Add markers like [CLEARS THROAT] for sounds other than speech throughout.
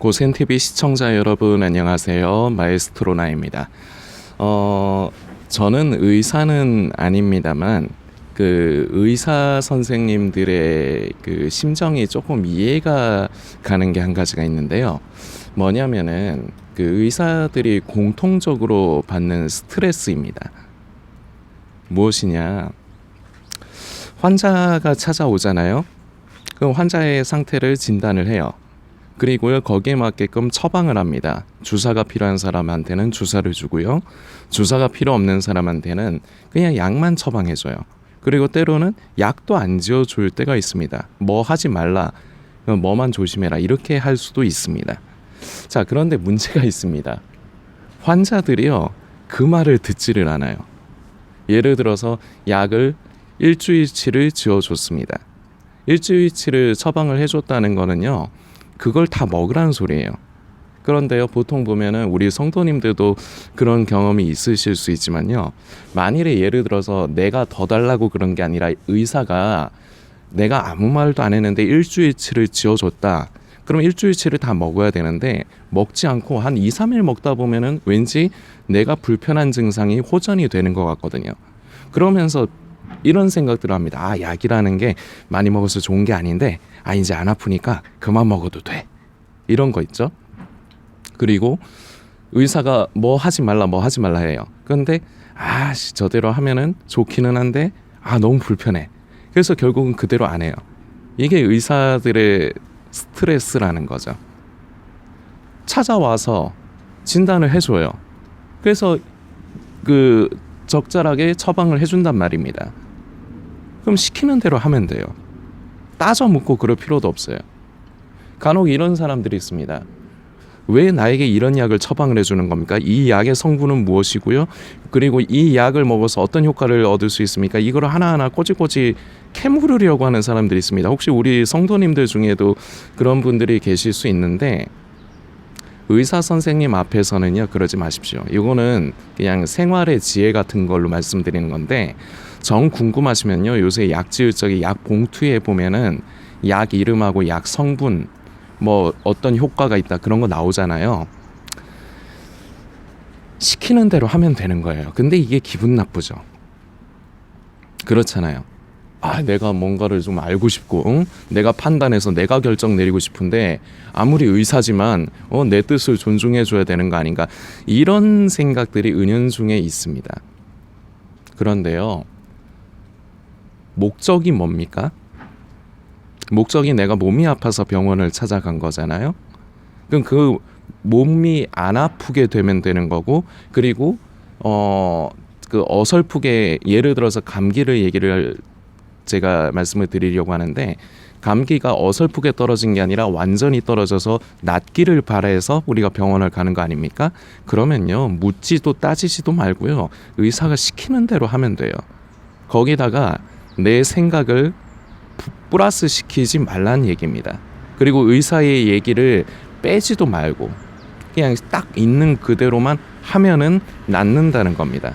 고센TV 시청자 여러분 안녕하세요. 마에스트로나입니다. 어, 저는 의사는 아닙니다만 그 의사 선생님들의 그 심정이 조금 이해가 가는 게 한 가지가 있는데요. 뭐냐면은 그 의사들이 공통적으로 받는 스트레스입니다. 무엇이냐? 환자가 찾아오잖아요. 그럼 환자의 상태를 진단을 해요. 그리고요 거기에 맞게끔 처방을 합니다. 주사가 필요한 사람한테는 주사를 주고요. 주사가 필요 없는 사람한테는 그냥 약만 처방해줘요. 그리고 때로는 약도 안 지어줄 때가 있습니다. 뭐 하지 말라, 어, 뭐만 조심해라 이렇게 할 수도 있습니다. 자 그런데 문제가 있습니다. 환자들이요 그 말을 듣지를 않아요. 예를 들어서 약을 일주일치를 지어줬습니다. 일주일치를 처방을 해줬다는 거는요. 그걸 다 먹으라는 소리예요. 그런데요, 보통 보면은 우리 성도님들도 그런 경험이 있으실 수 있지만요. 만일에 예를 들어서 내가 더 달라고 그런 게 아니라 의사가 내가 아무 말도 안 했는데 일주일치를 지어줬다. 그럼 일주일치를 다 먹어야 되는데 먹지 않고 한 2, 3일 먹다 보면은 왠지 내가 불편한 증상이 호전이 되는 것 같거든요. 그러면서 이런 생각들을 합니다. 아, 약이라는 게 많이 먹어서 좋은 게 아닌데, 아, 이제 안 아프니까 그만 먹어도 돼. 이런 거 있죠. 그리고 의사가 뭐 하지 말라, 뭐 하지 말라 해요. 그런데, 아, 씨, 저대로 하면은 좋기는 한데, 아, 너무 불편해. 그래서 결국은 그대로 안 해요. 이게 의사들의 스트레스라는 거죠. 찾아와서 진단을 해줘요. 그래서 그 적절하게 처방을 해준단 말입니다. 그럼 시키는 대로 하면 돼요. 따져 묻고 그럴 필요도 없어요. 간혹 이런 사람들이 있습니다. 왜 나에게 이런 약을 처방을 해주는 겁니까? 이 약의 성분은 무엇이고요? 그리고 이 약을 먹어서 어떤 효과를 얻을 수 있습니까? 이걸 하나하나 꼬치꼬치 캐물으려고 하는 사람들이 있습니다. 혹시 우리 성도님들 중에도 그런 분들이 계실 수 있는데 의사 선생님 앞에서는요 그러지 마십시오. 이거는 그냥 생활의 지혜 같은 걸로 말씀드리는 건데 정 궁금하시면요 요새 약 지을 적에 약 봉투에 보면은 약 이름하고 약 성분 뭐 어떤 효과가 있다 그런 거 나오잖아요. 시키는 대로 하면 되는 거예요. 근데 이게 기분 나쁘죠. 그렇잖아요. 아, 내가 뭔가를 좀 알고 싶고, 응? 내가 판단해서 내가 결정 내리고 싶은데, 아무리 의사지만, 어, 내 뜻을 존중해줘야 되는 거 아닌가. 이런 생각들이 은연중에 있습니다. 그런데요, 목적이 뭡니까? 목적이 내가 몸이 아파서 병원을 찾아간 거잖아요. 그럼 그 몸이 안 아프게 되면 되는 거고, 그리고, 어, 그 어설프게 예를 들어서 감기를 얘기를 제가 말씀을 드리려고 하는데 감기가 어설프게 떨어진 게 아니라 완전히 떨어져서 낫기를 바라서 우리가 병원을 가는 거 아닙니까? 그러면요 묻지도 따지지도 말고요 의사가 시키는 대로 하면 돼요. 거기다가 내 생각을 플러스 시키지 말란 얘기입니다. 그리고 의사의 얘기를 빼지도 말고 그냥 딱 있는 그대로만 하면은 낫는다는 겁니다.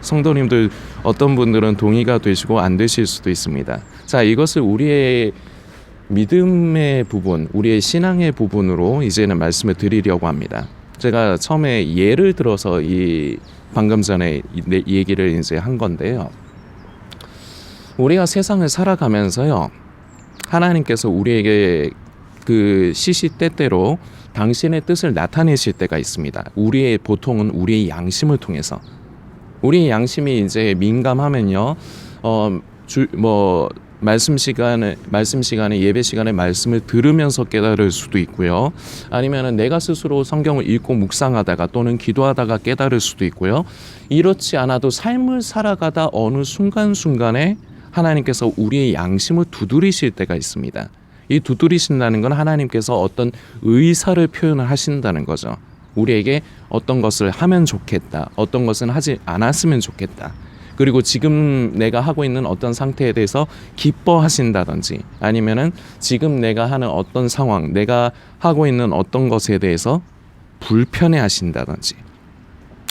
성도님들 어떤 분들은 동의가 되시고 안 되실 수도 있습니다. 자, 이것을 우리의 믿음의 부분, 우리의 신앙의 부분으로 이제는 말씀을 드리려고 합니다. 제가 처음에 예를 들어서 이 방금 전에 이 얘기를 이제 한 건데요. 우리가 세상을 살아가면서요. 하나님께서 우리에게 그 시시때때로 당신의 뜻을 나타내실 때가 있습니다. 우리의 보통은 우리의 양심을 통해서 우리 양심이 이제 민감하면요, 어, 주, 뭐, 말씀 시간에, 말씀 시간에, 예배 시간에 말씀을 들으면서 깨달을 수도 있고요. 아니면은 내가 스스로 성경을 읽고 묵상하다가 또는 기도하다가 깨달을 수도 있고요. 이렇지 않아도 삶을 살아가다 어느 순간순간에 하나님께서 우리의 양심을 두드리실 때가 있습니다. 이 두드리신다는 건 하나님께서 어떤 의사를 표현을 하신다는 거죠. 우리에게 어떤 것을 하면 좋겠다. 어떤 것은 하지 않았으면 좋겠다. 그리고 지금 내가 하고 있는 어떤 상태에 대해서 기뻐하신다든지 아니면은 지금 내가 하는 어떤 상황, 내가 하고 있는 어떤 것에 대해서 불편해 하신다든지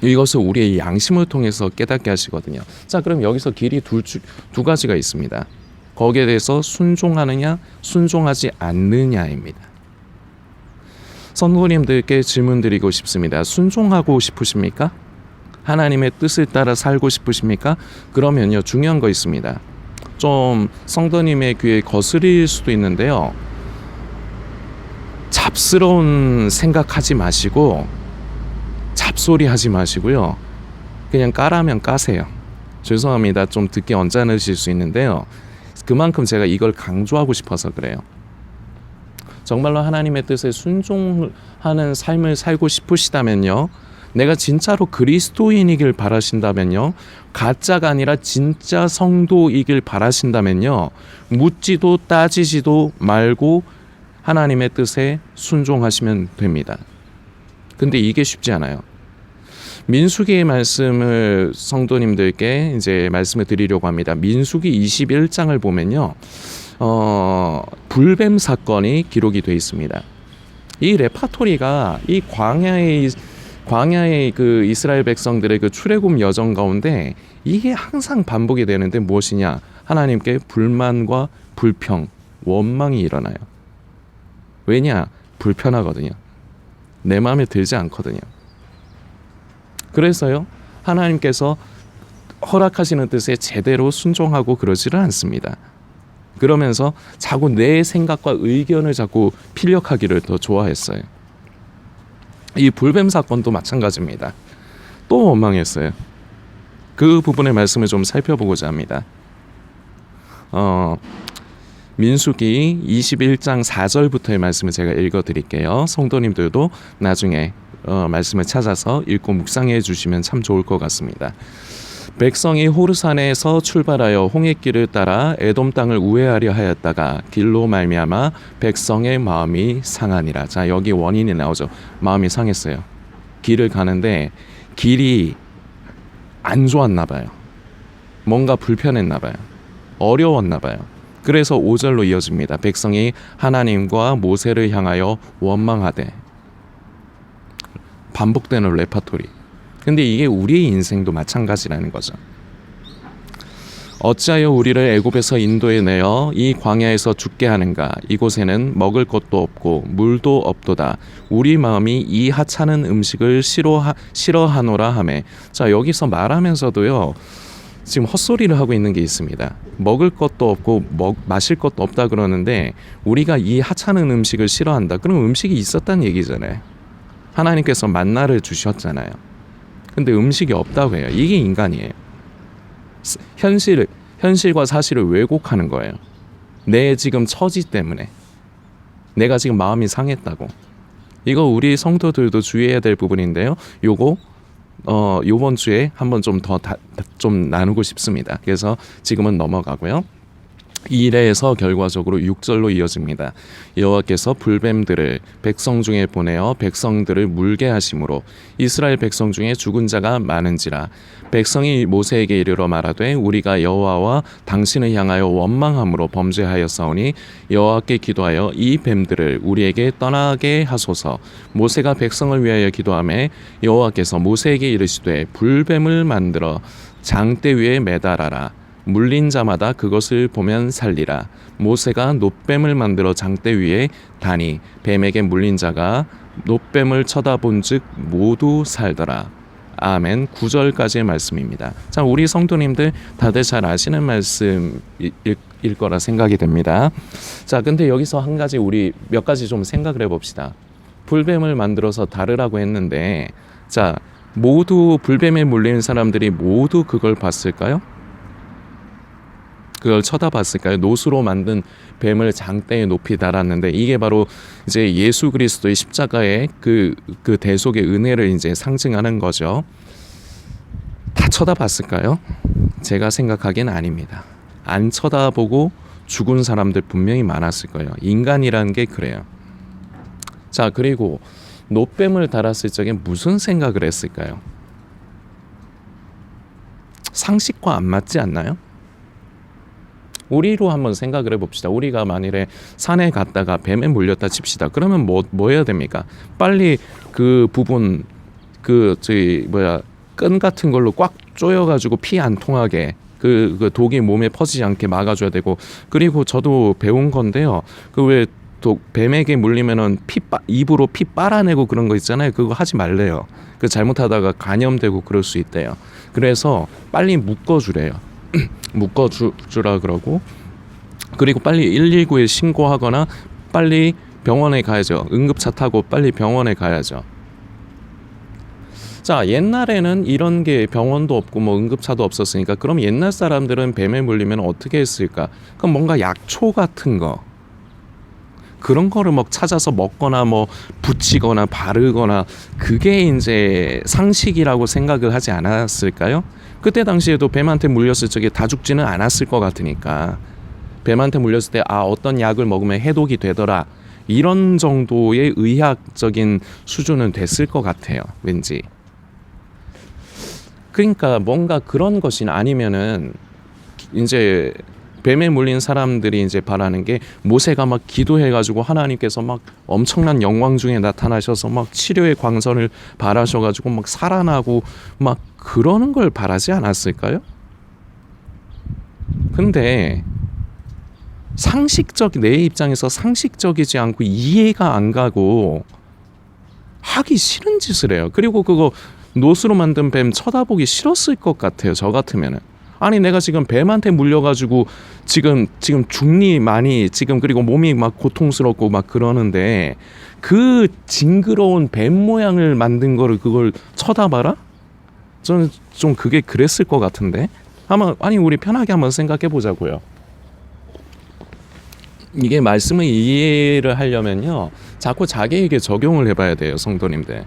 이것을 우리의 양심을 통해서 깨닫게 하시거든요. 자, 그럼 여기서 길이 둘, 두 가지가 있습니다. 거기에 대해서 순종하느냐, 순종하지 않느냐입니다. 성도님들께 질문 드리고 싶습니다. 순종하고 싶으십니까? 하나님의 뜻을 따라 살고 싶으십니까? 그러면요, 중요한 거 있습니다. 좀 성도님의 귀에 거스릴 수도 있는데요. 잡스러운 생각하지 마시고 잡소리 하지 마시고요. 그냥 까라면 까세요. 죄송합니다. 좀 듣기 언짢으실 수 있는데요. 그만큼 제가 이걸 강조하고 싶어서 그래요. 정말로 하나님의 뜻에 순종하는 삶을 살고 싶으시다면요. 내가 진짜로 그리스도인이길 바라신다면요. 가짜가 아니라 진짜 성도이길 바라신다면요. 묻지도 따지지도 말고 하나님의 뜻에 순종하시면 됩니다. 근데 이게 쉽지 않아요. 민수기의 말씀을 성도님들께 이제 말씀을 드리려고 합니다. 민수기 21장을 보면요. 어, 불뱀 사건이 기록이 되어 있습니다. 이 레파토리가 이 광야의 광야의 그 이스라엘 백성들의 그 출애굽 여정 가운데 이게 항상 반복이 되는데 무엇이냐? 하나님께 불만과 불평, 원망이 일어나요. 왜냐? 불편하거든요. 내 마음에 들지 않거든요. 그래서요. 하나님께서 허락하시는 뜻에 제대로 순종하고 그러지를 않습니다. 그러면서 자꾸 내 생각과 의견을 자꾸 필력하기를 더 좋아했어요. 이 불뱀 사건도 마찬가지입니다. 또 원망했어요. 그 부분의 말씀을 좀 살펴보고자 합니다. 어, 민수기 21장 4절부터의 말씀을 제가 읽어 드릴게요. 성도님들도 나중에 어, 말씀을 찾아서 읽고 묵상해 주시면 참 좋을 것 같습니다. 백성이 호르산에서 출발하여 홍해길을 따라 에돔 땅을 우회하려 하였다가 길로 말미암아 백성의 마음이 상하니라. 자 여기 원인이 나오죠. 마음이 상했어요. 길을 가는데 길이 안 좋았나 봐요. 뭔가 불편했나 봐요. 어려웠나 봐요. 그래서 5절로 이어집니다. 백성이 하나님과 모세를 향하여 원망하되 반복되는 레파토리. 근데 이게 우리의 인생도 마찬가지라는 거죠. 어찌하여 우리를 애굽에서 인도에 내어 이 광야에서 죽게 하는가? 이곳에는 먹을 것도 없고 물도 없도다. 우리 마음이 이 하찮은 음식을 싫어하, 싫어하노라 하매. 자 여기서 말하면서도요 지금 헛소리를 하고 있는 게 있습니다. 먹을 것도 없고 먹, 마실 것도 없다 그러는데 우리가 이 하찮은 음식을 싫어한다. 그럼 음식이 있었다는 얘기잖아요 하나님께서 만나를 주셨잖아요 근데 음식이 없다고 해요 이게 인간이에요 현실 현실과 사실을 왜곡하는 거예요. 내 지금 처지 때문에 내가 지금 마음이 상했다고. 이거 우리 성도들도 주의해야 될 부분인데요. 요거 어 요번 주에 한번 좀 더 좀 나누고 싶습니다. 그래서 지금은 넘어가고요. 이래에서 결과적으로 6절로 이어집니다. 여호와께서 불뱀들을 백성 중에 보내어 백성들을 물게 하심으로 이스라엘 백성 중에 죽은 자가 많은지라. 백성이 모세에게 이르러 말하되 우리가 여호와와 당신을 향하여 원망함으로 범죄하였사오니 여호와께 기도하여 이 뱀들을 우리에게 떠나게 하소서. 모세가 백성을 위하여 기도하매 여호와께서 모세에게 이르시되 불뱀을 만들어 장대 위에 매달아라 물린 자마다 그것을 보면 살리라. 모세가 노뱀을 만들어 장대 위에 다니 뱀에게 물린 자가 노뱀을 쳐다본즉 모두 살더라. 아멘. 9절까지의 말씀입니다. 자, 우리 성도님들 다들 잘 아시는 말씀일 거라 생각이 됩니다. 자, 근데 여기서 한 가지 우리 몇 가지 좀 생각을 해 봅시다. 불뱀을 만들어서 다르라고 했는데 자, 모두 불뱀에 물리는 사람들이 모두 그걸 봤을까요? 그걸 쳐다봤을까요? 노수로 만든 뱀을 장대에 높이 달았는데 이게 바로 이제 예수 그리스도의 십자가의 그, 그 대속의 은혜를 이제 상징하는 거죠. 다 쳐다봤을까요? 제가 생각하기엔 아닙니다. 안 쳐다보고 죽은 사람들 분명히 많았을 거예요. 인간이라는 게 그래요. 자, 그리고 노뱀을 달았을 적에 무슨 생각을 했을까요? 상식과 안 맞지 않나요? 우리로 한번 생각을 해봅시다. 우리가 만일에 산에 갔다가 뱀에 물렸다 칩시다. 그러면 뭐, 뭐 해야 됩니까? 빨리 그 부분, 그, 저희, 뭐야, 끈 같은 걸로 꽉 조여가지고 피 안 통하게 그, 그 독이 몸에 퍼지지 않게 막아줘야 되고 그리고 저도 배운 건데요. 그왜또 뱀에게 물리면은 피 빠, 입으로 피 빨아내고 그런 거 있잖아요. 그거 하지 말래요. 그 잘못하다가 감염되고 그럴 수 있대요. 그래서 빨리 묶어주래요. [CLEARS THROAT] 묶어주라 그러고 그리고 빨리 119에 신고하거나 빨리 병원에 가야죠. 응급차 타고 빨리 병원에 가야죠. 자, 옛날에는 이런 게 병원도 없고 뭐 응급차도 없었으니까 그럼 옛날 사람들은 뱀에 물리면 어떻게 했을까? 그럼 뭔가 약초 같은 거 그런 거를 막 찾아서 먹거나 뭐 붙이거나 바르거나 그게 이제 상식이라고 생각을 하지 않았을까요? 그때 당시에도 뱀한테 물렸을 적에 다 죽지는 않았을 것 같으니까 뱀한테 물렸을 때 아 어떤 약을 먹으면 해독이 되더라. 이런 정도의 의학적인 수준은 됐을 것 같아요 왠지. 그러니까 뭔가 그런 것이 아니면은 이제 뱀에 물린 사람들이 이제 바라는 게 모세가 막 기도해가지고 하나님께서 막 엄청난 영광 중에 나타나셔서 막 치료의 광선을 바라셔가지고 막 살아나고 막 그러는 걸 바라지 않았을까요? 근데 상식적 내 입장에서 상식적이지 않고 이해가 안 가고 하기 싫은 짓을 해요. 그리고 그거 노스로 만든 뱀 쳐다보기 싫었을 것 같아요. 저 같으면은. 아니 내가 지금 뱀한테 물려가지고 지금 지금 중리 많이 지금 그리고 몸이 막 고통스럽고 막 그러는데 그 징그러운 뱀 모양을 만든 거를 그걸 쳐다봐라? 저는 좀 그게 그랬을 것 같은데. 한번 아니 우리 편하게 한번 생각해 보자고요. 이게 말씀을 이해를 하려면요. 자꾸 자기에게 적용을 해봐야 돼요 성도님들.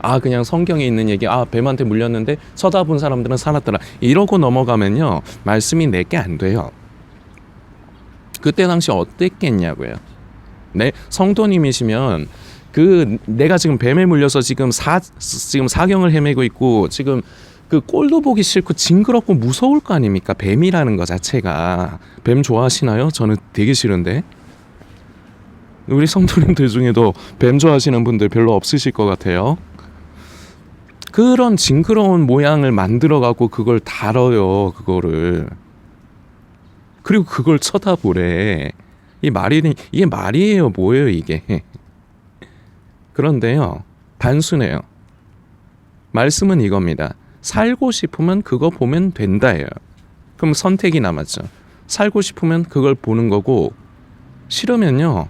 아 그냥 성경에 있는 얘기 아 뱀한테 물렸는데 쳐다본 사람들은 살았더라. 이러고 넘어가면요 말씀이 내게 안 돼요. 그때 당시 어땠겠냐고요. 네 성도님이시면 그 내가 지금 뱀에 물려서 지금 사 지금 사경을 헤매고 있고 지금 그 꼴도 보기 싫고 징그럽고 무서울 거 아닙니까? 뱀이라는 거 자체가. 뱀 좋아하시나요? 저는 되게 싫은데. 우리 성도님들 중에도 뱀 좋아하시는 분들 별로 없으실 것 같아요. 그런 징그러운 모양을 만들어 갖고 그걸 다뤄요 그거를. 그리고 그걸 쳐다보래. 이 말이 이게 말이에요 뭐예요 이게 그런데요 단순해요 말씀은 이겁니다 살고 싶으면 그거 보면 된다예요 그럼 선택이 남았죠 살고 싶으면 그걸 보는 거고 싫으면요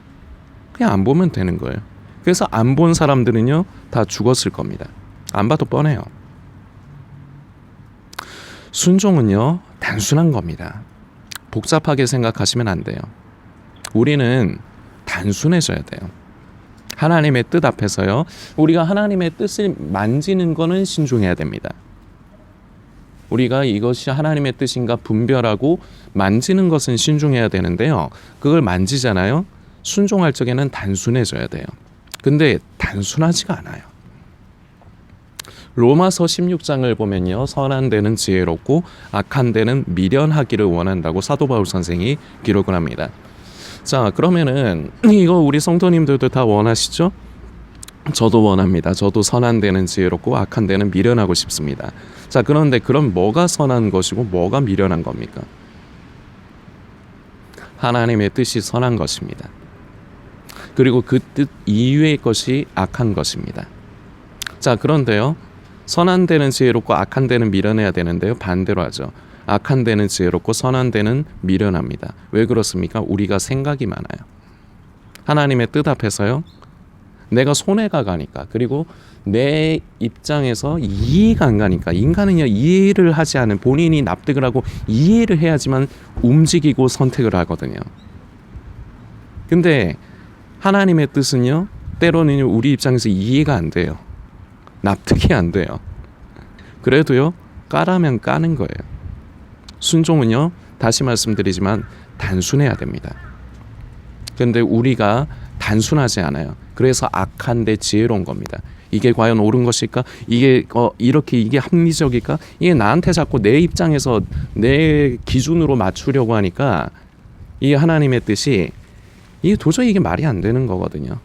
그냥 안 보면 되는 거예요 그래서 안 본 사람들은요 다 죽었을 겁니다 안 봐도 뻔해요. 순종은요, 단순한 겁니다. 복잡하게 생각하시면 안 돼요. 우리는 단순해져야 돼요. 하나님의 뜻 앞에서요, 우리가 하나님의 뜻을 만지는 거는 신중해야 됩니다. 우리가 이것이 하나님의 뜻인가 분별하고 만지는 것은 신중해야 되는데요. 그걸 만지잖아요. 순종할 적에는 단순해져야 돼요. 근데 단순하지가 않아요. 로마서 16장을 보면요. 선한 데는 지혜롭고 악한 데는 미련하기를 원한다고 사도 바울 선생이 기록을 합니다. 자, 그러면은 이거 우리 성도님들도 다 원하시죠? 저도 원합니다. 저도 선한 데는 지혜롭고 악한 데는 미련하고 싶습니다. 자, 그런데 그럼 뭐가 선한 것이고 뭐가 미련한 겁니까? 하나님의 뜻이 선한 것입니다. 그리고 그 뜻 이외의 것이 악한 것입니다. 자, 그런데요. 선한 데는 지혜롭고 악한 데는 미련해야 되는데요. 반대로 하죠. 악한 데는 지혜롭고 선한 데는 미련합니다. 왜 그렇습니까? 우리가 생각이 많아요. 하나님의 뜻 앞에서요. 내가 손해가 가니까 그리고 내 입장에서 이해가 안 가니까 인간은요 이해를 하지 않은 본인이 납득을 하고 이해를 해야지만 움직이고 선택을 하거든요. 근데 하나님의 뜻은요 때로는 우리 입장에서 이해가 안 돼요. 납득이 안 돼요. 그래도요, 까라면 까는 거예요. 순종은요, 다시 말씀드리지만 단순해야 됩니다. 근데 우리가 단순하지 않아요. 그래서 악한데 지혜로운 겁니다. 이게 과연 옳은 것일까? 이게 어, 이렇게 이게 합리적일까? 이게 나한테 자꾸 내 입장에서 내 기준으로 맞추려고 하니까 이 하나님의 뜻이 이게 도저히 이게 말이 안 되는 거거든요.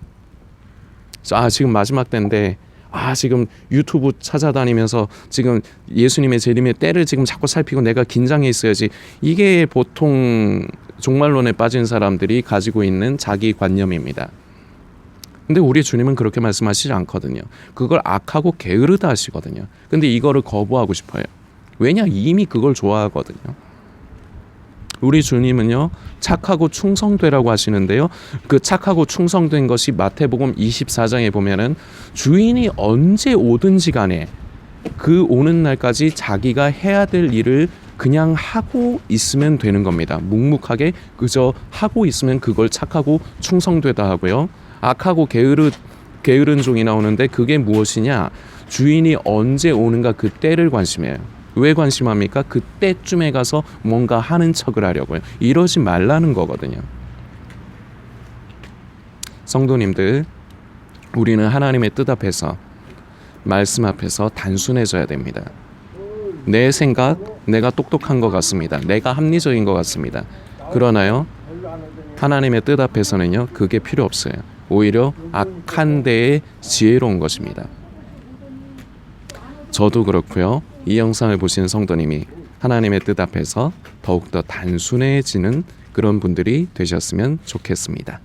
아 지금 마지막 때인데 아 지금 유튜브 찾아다니면서 지금 예수님의 재림의 때를 지금 자꾸 살피고 내가 긴장해 있어야지 이게 보통 종말론에 빠진 사람들이 가지고 있는 자기 관념입니다. 근데 우리 주님은 그렇게 말씀하시지 않거든요. 그걸 악하고 게으르다 하시거든요. 근데 이거를 거부하고 싶어요. 왜냐 이미 그걸 좋아하거든요. 우리 주님은요 착하고 충성되라고 하시는데요. 그 착하고 충성된 것이 마태복음 24장에 보면은 주인이 언제 오든지 간에 그 오는 날까지 자기가 해야 될 일을 그냥 하고 있으면 되는 겁니다. 묵묵하게 그저 하고 있으면 그걸 착하고 충성되다 하고요. 악하고 게으르 게으른 종이 나오는데 그게 무엇이냐? 주인이 언제 오는가 그 때를 관심해요 왜 관심합니까? 그때쯤에 가서 뭔가 하는 척을 하려고요. 이러지 말라는 거거든요. 성도님들, 우리는 하나님의 뜻 앞에서 말씀 앞에서 단순해져야 됩니다. 내 생각, 내가 똑똑한 것 같습니다. 내가 합리적인 것 같습니다. 그러나요, 하나님의 뜻 앞에서는요, 그게 필요 없어요. 오히려 악한 데에 지혜로운 것입니다. 저도 그렇고요. 이 영상을 보시는 성도님이 하나님의 뜻 앞에서 더욱더 단순해지는 그런 분들이 되셨으면 좋겠습니다.